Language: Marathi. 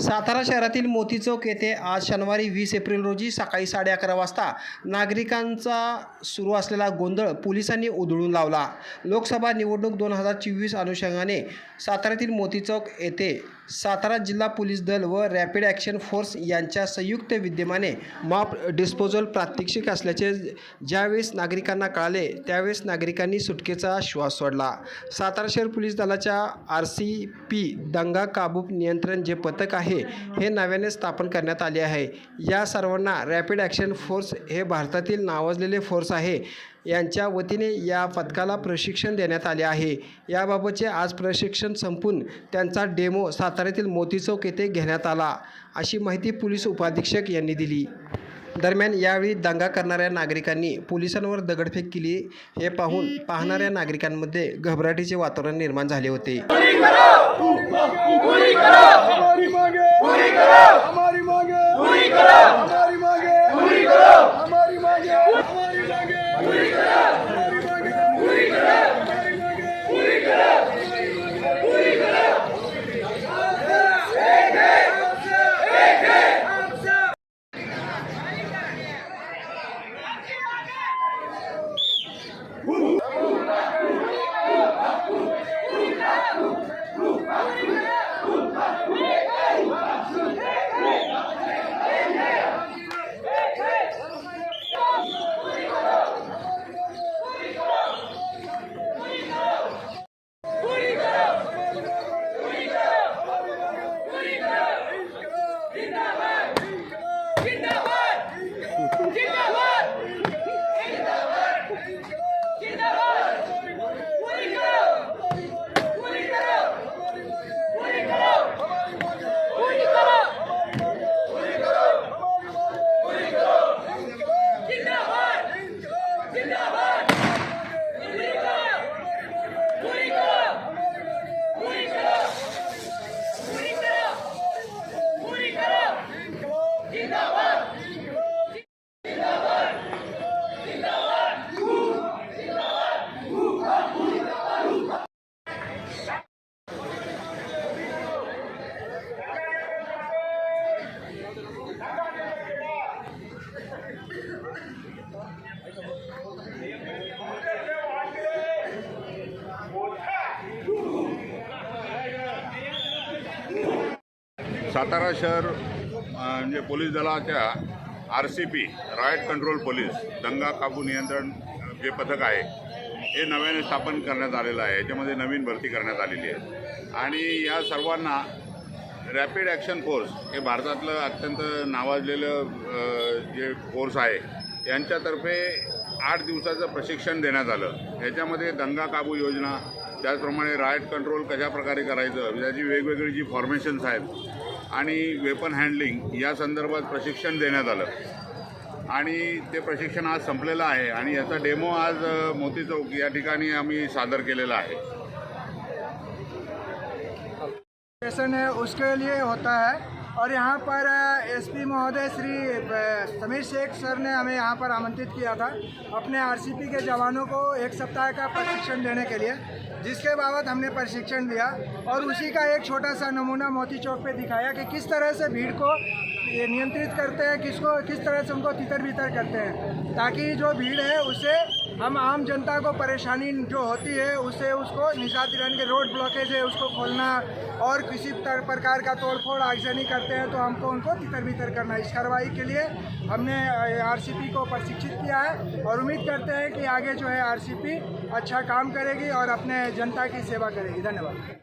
सातारा शहरातील मोती चौक येथे आज शनिवारी वीस एप्रिल रोजी सकाळी साडे अकरा वाजता नागरिकांचा सुरू असलेला गोंधळ पोलिसांनी उधळून लावला. लोकसभा निवडणूक दोन हजार चोवीस अनुषंगाने साताऱ्यातील मोती चौक येथे सातारा जिल्हा पोलीस दल व रॅपिड ॲक्शन फोर्स यांच्या संयुक्त विद्यमाने मॉप डिस्पोजल प्रात्यक्षिक असल्याचे ज्यावेळेस नागरिकांना कळाले त्यावेळेस नागरिकांनी सुटकेचा श्वास सोडला. सातारा शहर पोलीस दलाच्या आर सी पी दंगा काबू नियंत्रण जे पथक आहे हे नव्याने स्थापन करण्यात आले आहे. या सर्वांना रॅपिड ॲक्शन फोर्स हे भारतातील नावाजलेले फोर्स आहे. यांच्या वतीने या पथकाला प्रशिक्षण देण्यात आले आहे याबाबतचे आज प्रशिक्षण संपून त्यांचा डेमो साताऱ्यातील मोती चौक येथे घेण्यात आला अशी माहिती पोलीस उपाधीक्षक यांनी दिली दरम्यान यावेळी दंगा करणाऱ्या नागरिकांनी पोलिसांवर दगडफेक केली हे पाहून पाहणाऱ्या नागरिकांमध्ये घबराटीचे वातावरण निर्माण झाले होते हमारी सातारा शहर म्हणजे पोलीस दलाच्या R C P riot control police दंगा काबू नियंत्रण जे पथक आहे हे नव्याने स्थापन करण्यात आलेलं आहे. याच्यामध्ये नवीन भरती करण्यात आलेली आहे. आणि या सर्वांना रॅपिड ॲक्शन फोर्स हे भारतातलं अत्यंत नावाजलेलं जे फोर्स आहे यांच्यातर्फे आठ दिवसाचं प्रशिक्षण देण्यात आलं. याच्यामध्ये दंगा काबू योजना त्याचप्रमाणे रायट कंट्रोल कशाप्रकारे करायचं त्याची वेगवेगळी जी फॉर्मेशन्स आहेत आणि वेपन हँडलिंग या संदर्भात प्रशिक्षण देण्यात आलं. आणि ते प्रशिक्षण आज संपलेलं आहे आणि याचा डेमो आज मोती चौक या ठिकाणी आम्ही सादर केलेला आहे. सेशन है उसके लिए होता है। और यहाँ पर एसपी महोदय श्री समीर शेख सर ने हमें यहाँ पर आमंत्रित किया था अपने आरसीपी के जवानों को एक सप्ताह का प्रशिक्षण देने के लिए, जिसके बाबत हमने प्रशिक्षण दिया और उसी का एक छोटा सा नमूना मोती चौक पे दिखाया कि किस तरह से भीड़ को नियंत्रित करते हैं, किसको, किस तरह से उनको तितर बितर करते हैं, ताकि जो भीड़ है, उसे हम आम जनता को परेशानी जो होती है, उसे उसको निजात दिलाने के रोड ब्लॉकेज है, उसको खोलना और किसी प्रकार का तोड़फोड़, आगजनी करते हैं तो हमको उनको तितर बितर करना इस कार्रवाई के लिए हमने आरसीपी को प्रशिक्षित किया है और उम्मीद करते हैं कि आगे जो है आरसीपी अच्छा काम करेगी और अपने जनता की सेवा करेगी। धन्यवाद।